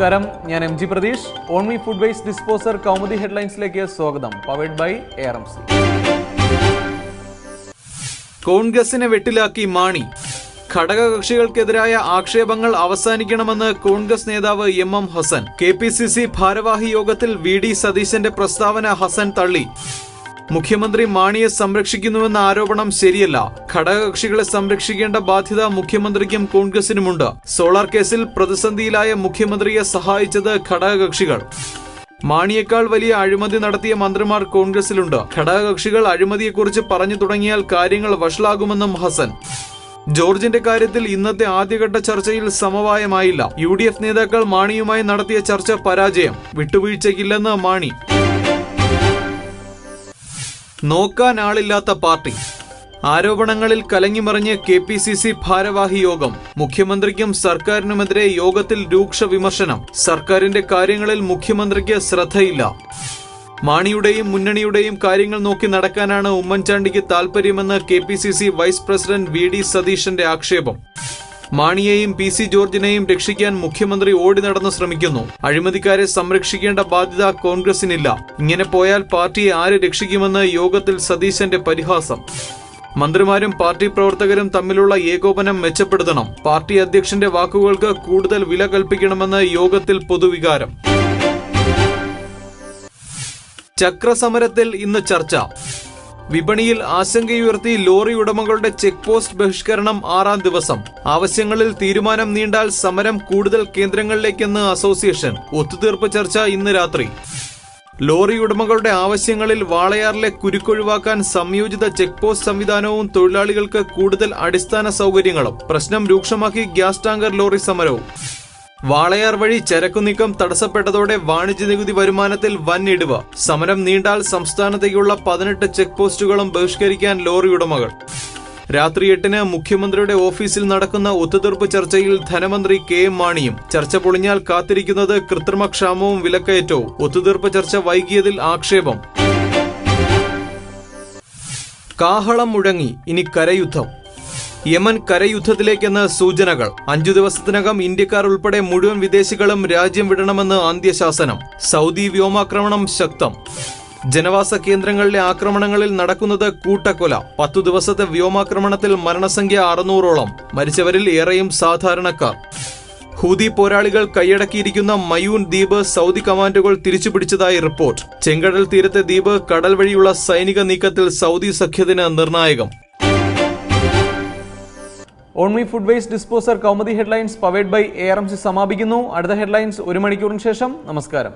നമസ്കാരം. ഞാൻ M G Pratheesh. Onmi food waste disposer Kaumudi ഹെഡ്ലൈൻസിലേക്ക് സ്വാഗതം. Powered by A R M C കോൺഗ്രസിനെ വെട്ടിലാക്കി മാണി. ഘടകകക്ഷികൾക്കെതിരായ ആക്ഷേപങ്ങൾ അവസാനിക്കണമെന്ന് കോൺഗ്രസ് നേതാവ് M M Hasan. K P C C ഭാരവാഹി യോഗത്തിൽ വി ഡി സതീശന്റെ പ്രസ്താവന ഹസൻ തള്ളി. മുഖ്യമന്ത്രി മാണിയെ സംരക്ഷിക്കുന്നുവെന്ന ആരോപണം ശരിയല്ല. ഘടകകക്ഷികളെ സംരക്ഷിക്കേണ്ട ബാധ്യത മുഖ്യമന്ത്രിക്കും കോൺഗ്രസിനുമുണ്ട്. സോളാർ കേസിൽ പ്രതിസന്ധിയിലായ മുഖ്യമന്ത്രിയെ സഹായിച്ചത് ഘടകകക്ഷികൾ. മാണിയേക്കാൾ വലിയ അഴിമതി നടത്തിയ മന്ത്രിമാർ കോൺഗ്രസിലുണ്ട്. ഘടകകക്ഷികൾ അഴിമതിയെക്കുറിച്ച് പറഞ്ഞു തുടങ്ങിയാൽ കാര്യങ്ങൾ വഷളാകുമെന്നും ഹസൻ. ജോർജിന്റെ കാര്യത്തിൽ ഇന്നത്തെ ആദ്യഘട്ട ചർച്ചയിൽ സമവായമായില്ല. യു ഡി എഫ് നേതാക്കൾ മാണിയുമായി നടത്തിയ ചർച്ച പരാജയം. വിട്ടുവീഴ്ചയ്ക്കില്ലെന്ന് മാണി. നോക്കാൻ ആളില്ലാത്ത പാർട്ടി. ആരോപണങ്ങളിൽ കലങ്ങിമറിഞ്ഞ് കെ പി സി സി ഭാരവാഹി യോഗം. മുഖ്യമന്ത്രിക്കും സർക്കാരിനുമെതിരെ യോഗത്തിൽ രൂക്ഷ വിമർശനം. സർക്കാരിന്റെ കാര്യങ്ങളിൽ മുഖ്യമന്ത്രിക്ക് ശ്രദ്ധയില്ല. മാണിയുടെയും മുന്നണിയുടെയും കാര്യങ്ങൾ നോക്കി നടക്കാനാണ് ഉമ്മൻചാണ്ടിക്ക് താൽപര്യമെന്ന് കെ വൈസ് പ്രസിഡന്റ് വി സതീശന്റെ ആക്ഷേപം. മാണിയെയും പി സി ജോർജിനെയും രക്ഷിക്കാൻ മുഖ്യമന്ത്രി ഓടി നടന്ന് ശ്രമിക്കുന്നു. അഴിമതിക്കാരെ സംരക്ഷിക്കേണ്ട ബാധ്യത കോൺഗ്രസിനില്ല. ഇങ്ങനെ പോയാൽ പാർട്ടിയെ ആര് രക്ഷിക്കുമെന്ന് യോഗത്തിൽ സതീശന്റെ പരിഹാസം. മന്ത്രിമാരും പാർട്ടി പ്രവർത്തകരും തമ്മിലുള്ള ഏകോപനം മെച്ചപ്പെടുത്തണം. പാർട്ടി അധ്യക്ഷന്റെ വാക്കുകൾക്ക് കൂടുതൽ വില കൽപ്പിക്കണമെന്ന് യോഗത്തിൽ പൊതുവികാരം. ചക്രസമരത്തിൽ ഇന്ന് ചർച്ച. വിപണിയിൽ ആശങ്കയുയർത്തി ലോറി ഉടമകളുടെ ചെക്ക് പോസ്റ്റ് ബഹിഷ്കരണം ആറാം ദിവസം. ആവശ്യങ്ങളിൽ തീരുമാനം നീണ്ടാൽ സമരം കൂടുതൽ കേന്ദ്രങ്ങളിലേക്കെന്ന് അസോസിയേഷൻ. ഒത്തുതീർപ്പ് ചർച്ച ഇന്ന് രാത്രി. ലോറി ഉടമകളുടെ ആവശ്യങ്ങളിൽ വാളയാറിലെ കുരുക്കൊഴിവാക്കാൻ സംയോജിത ചെക്ക് പോസ്റ്റ് സംവിധാനവും തൊഴിലാളികൾക്ക് കൂടുതൽ അടിസ്ഥാന സൗകര്യങ്ങളും. പ്രശ്നം രൂക്ഷമാക്കി ഗ്യാസ് ടാങ്കർ ലോറി സമരവും. വാളയാർ വഴി ചരക്കു നീക്കം തടസ്സപ്പെട്ടതോടെ വാണിജ്യ നികുതി വരുമാനത്തിൽ വൻ ഇടിവ് സമരം നീണ്ടാൽ സംസ്ഥാനത്തേക്കുള്ള പതിനെട്ട് ചെക്ക് പോസ്റ്റുകളും ബഹിഷ്കരിക്കാൻ ലോറി ഉടമകൾ. രാത്രി എട്ടിന് മുഖ്യമന്ത്രിയുടെ ഓഫീസിൽ നടക്കുന്ന ഒത്തുതീർപ്പ് ചർച്ചയിൽ ധനമന്ത്രി കെ എം മാണിയും. ചർച്ച പൊളിഞ്ഞാൽ കാത്തിരിക്കുന്നത് കൃത്രിമക്ഷാമവും വിലക്കയറ്റവും. ഒത്തുതീർപ്പ് ചർച്ച വൈകിയതിൽ ആക്ഷേപം. കാഹളം മുഴങ്ങി ഇനി കരയുദ്ധം. യമൻ കരയുദ്ധത്തിലേക്കെന്ന് സൂചനകൾ. അഞ്ചു ദിവസത്തിനകം ഇന്ത്യക്കാർ ഉൾപ്പെടെ മുഴുവൻ വിദേശികളും രാജ്യം വിടണമെന്ന് അന്ത്യശാസനം സൗദി വ്യോമാക്രമണം ശക്തം. ജനവാസ കേന്ദ്രങ്ങളിലെ ആക്രമണങ്ങളിൽ നടക്കുന്നത് കൂട്ടക്കൊല. പത്തു ദിവസത്തെ വ്യോമാക്രമണത്തിൽ മരണസംഖ്യ അറുന്നൂറോളം. മരിച്ചവരിൽ ഏറെയും സാധാരണക്കാർ. ഹൂതി പോരാളികൾ കൈയടക്കിയിരിക്കുന്ന മയൂൻ ദ്വീപ് സൗദി കമാൻഡുകൾ തിരിച്ചുപിടിച്ചതായി റിപ്പോർട്ട്. ചെങ്കടൽ തീരത്തെ ദ്വീപ് കടൽ വഴിയുള്ള സൈനിക നീക്കത്തിൽ സൗദി സഖ്യത്തിന് നിർണായകം. Onmi food waste disposer Kaumudi headlines powered by A R M C സമാപിക്കുന്നു. അടുത്ത ഹെഡ്ലൈൻസ് ഒരു മണിക്കൂറിന് ശേഷം. നമസ്കാരം.